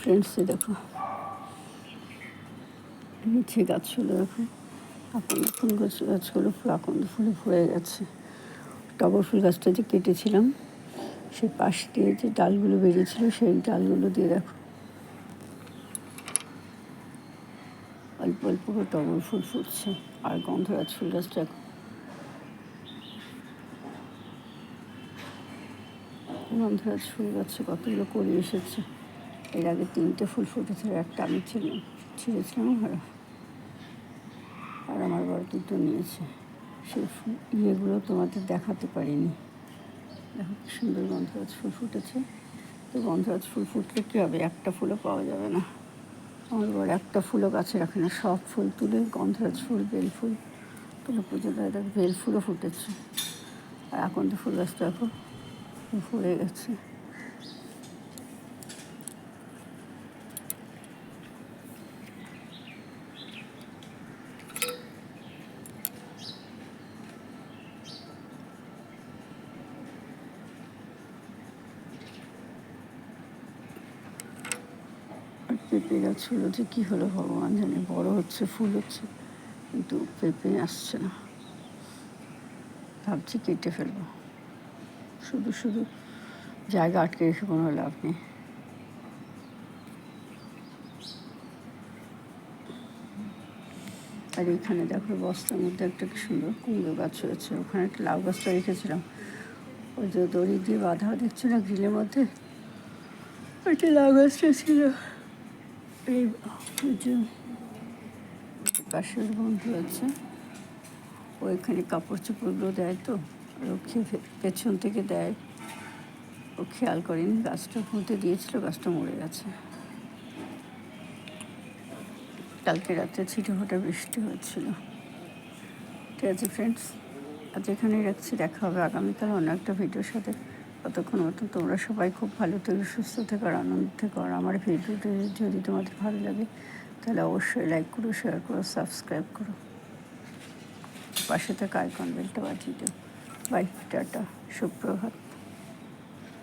ফ্রেন্ডসে দেখো। নিচে গাছগুলো দেখো? আকন্দ ফুল গাছ গাছগুলো ফুল আকন্দ ফুলে ভরে গেছে। টগর ফুল গাছটা যে কেটেছিলাম, সেই পাশ দিয়ে যে ডালগুলো বেরিয়েছিল, সেই ডালগুলো দিয়ে দেখো। অল্প অল্প করে টগর ফুল ফুটছে, আর গন্ধ গন্ধরাজ ফুল গাছটা এখন। গন্ধরাজ ফুল গাছে কতগুলো করে এসেছে। এর আগে তিনটে ফুল ফুটেছিল, একটা আমি ছিলাম ছিঁড়েছিলাম আর আর আমার বড় দুটো নিয়েছে। সেই ফুল, ইয়েগুলো তোমাদের দেখাতে পারিনি। দেখো কি সুন্দর গন্ধরাজ ফুল ফুটেছে। তো গন্ধরাজ ফুল ফুটলে কী হবে? একটা ফুলও পাওয়া যাবে না। আমার বড় একটা ফুলও গাছে রাখে না। সব ফুল তুলে গন্ধরাজ ফুল, বেল ফুল তুলে পুজো দেয়, দেখ, বেল ফুলও ফুটেছে। আর এখন তো ফুল গাছটা এখন ভরে গেছে। আর পেঁপে গাছ হলো যে কী হলো ভগবান জানে, বড় হচ্ছে, ফুল হচ্ছে, কিন্তু পেঁপে আসছে না। ভাবছি কেটে ফেলব। শুধু শুধু জায়গা আটকে রেখে কোনো লাভ নেই। আর এখানে দেখো, বস্তার মধ্যে একটা কি সুন্দর কুমড়ো গাছ হয়েছে। ওখানে একটা লাউ গাছটা রেখেছিলাম। ওই যে দড়ি দিয়ে বাঁধা দেখছ না, গ্রিলের মধ্যে? ওইটা লাউ গাছটা ছিল। এই যে পাশের বন্ধু আছে ওইখানে কাপড় চোপড়গুলো দেয় তো খেয়ে পেছন থেকে দেয়। ও খেয়াল করেনি, গাছটা পুঁতে দিয়েছিল, গাছটা মরে গেছে। কালকে রাতে ছিটে ফোটা বৃষ্টি হচ্ছিল ঠিক আছে ফ্রেন্ডস আজ এখানেই রাখছি, দেখা হবে আগামীকাল অন্য একটা ভিডিওর সাথে। ততক্ষণ মতো তোমরা সবাই খুব ভালো থেকো, সুস্থ থেকো আর আনন্দ থেকো। আর আমার ভিডিওটি যদি তোমাদের ভালো লাগে, তাহলে অবশ্যই লাইক করো শেয়ার করো সাবস্ক্রাইব করো। পাশে থেকে আইকন বেলটা বাজিয়ে দিও। বাই টাটা, সুপ্রভাত।